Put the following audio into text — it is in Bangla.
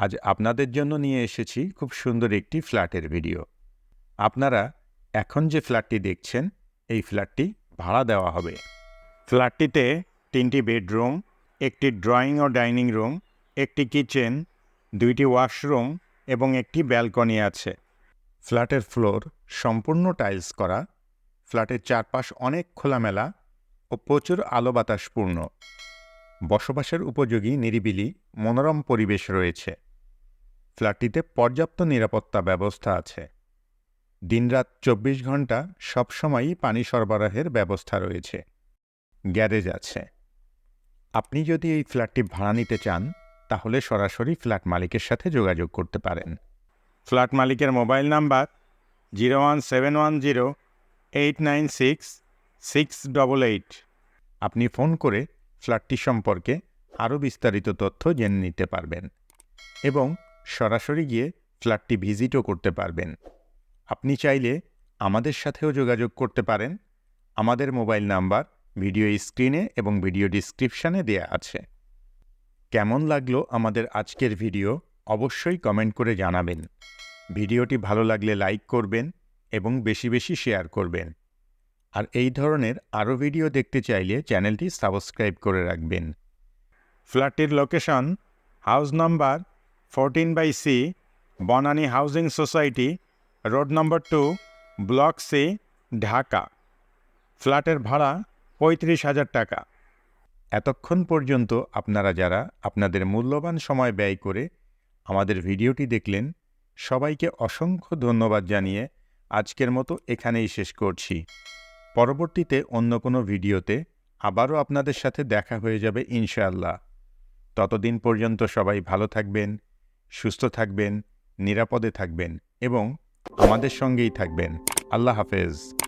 আজ আপনাদের জন্য নিয়ে এসেছি খুব সুন্দর একটি ফ্ল্যাটের ভিডিও। আপনারা এখন যে ফ্ল্যাটটি দেখছেন, এই ফ্ল্যাটটি ভাড়া দেওয়া হবে। ফ্ল্যাটটিতে তিনটি বেডরুম, একটি ড্রয়িং ও ডাইনিং রুম, একটি কিচেন, দুইটি ওয়াশরুম এবং একটি ব্যালকনি আছে। ফ্ল্যাটের ফ্লোর সম্পূর্ণ টাইলস করা। ফ্ল্যাটের চারপাশ অনেক খোলামেলা ও প্রচুর আলো বাতাসপূর্ণ বসবাসের উপযোগী নিরিবিলি মনোরম পরিবেশ রয়েছে। ফ্ল্যাটটিতে পর্যাপ্ত নিরাপত্তা ব্যবস্থা আছে। দিনরাত চব্বিশ ঘণ্টা সবসময়ই পানি সরবরাহের ব্যবস্থা রয়েছে। গ্যারেজ আছে। আপনি যদি এই ফ্ল্যাটটি ভাড়া নিতে চান, তাহলে সরাসরি ফ্ল্যাট মালিকের সাথে যোগাযোগ করতে পারেন। ফ্ল্যাট মালিকের mobile number zero one seven one zero eight nine six six double eight. আপনি ফোন করে ফ্ল্যাটটি সম্পর্কে আরও বিস্তারিত তথ্য জেনে নিতে পারবেন। এবং সরাসরি গিয়ে ফ্ল্যাটটি ভিজিটও করতে পারবেন। আপনি চাইলে আমাদের সাথেও যোগাযোগ করতে পারেন। আমাদের মোবাইল নাম্বার ভিডিও স্ক্রিনে এবং ভিডিও ডিসক্রিপশানে দেয়া আছে। কেমন লাগল আমাদের আজকের ভিডিও অবশ্যই কমেন্ট করে জানাবেন। ভিডিওটি ভালো লাগলে লাইক করবেন এবং বেশি বেশি শেয়ার করবেন। আর এই ধরনের আরও ভিডিও দেখতে চাইলে চ্যানেলটি সাবস্ক্রাইব করে রাখবেন। ফ্ল্যাটটির location, house number fourteen by C, Banani housing society, road number two, block C, Dhaka. ফ্ল্যাটের ভাড়া পঁয়ত্রিশ হাজার টাকা। এতক্ষণ পর্যন্ত আপনারা যারা আপনাদের মূল্যবান সময় ব্যয় করে আমাদের ভিডিওটি দেখলেন, সবাইকে অসংখ্য ধন্যবাদ জানিয়ে আজকের মতো এখানেই শেষ করছি। পরবর্তীতে অন্য কোনো ভিডিওতে আবারও আপনাদের সাথে দেখা হয়ে যাবে ইনশাআল্লাহ। ততদিন পর্যন্ত সবাই ভালো থাকবেন সুস্থ থাকবেন নিরাপদে থাকবেন এবং আমাদের সঙ্গেই থাকবেন। আল্লাহ হাফেজ।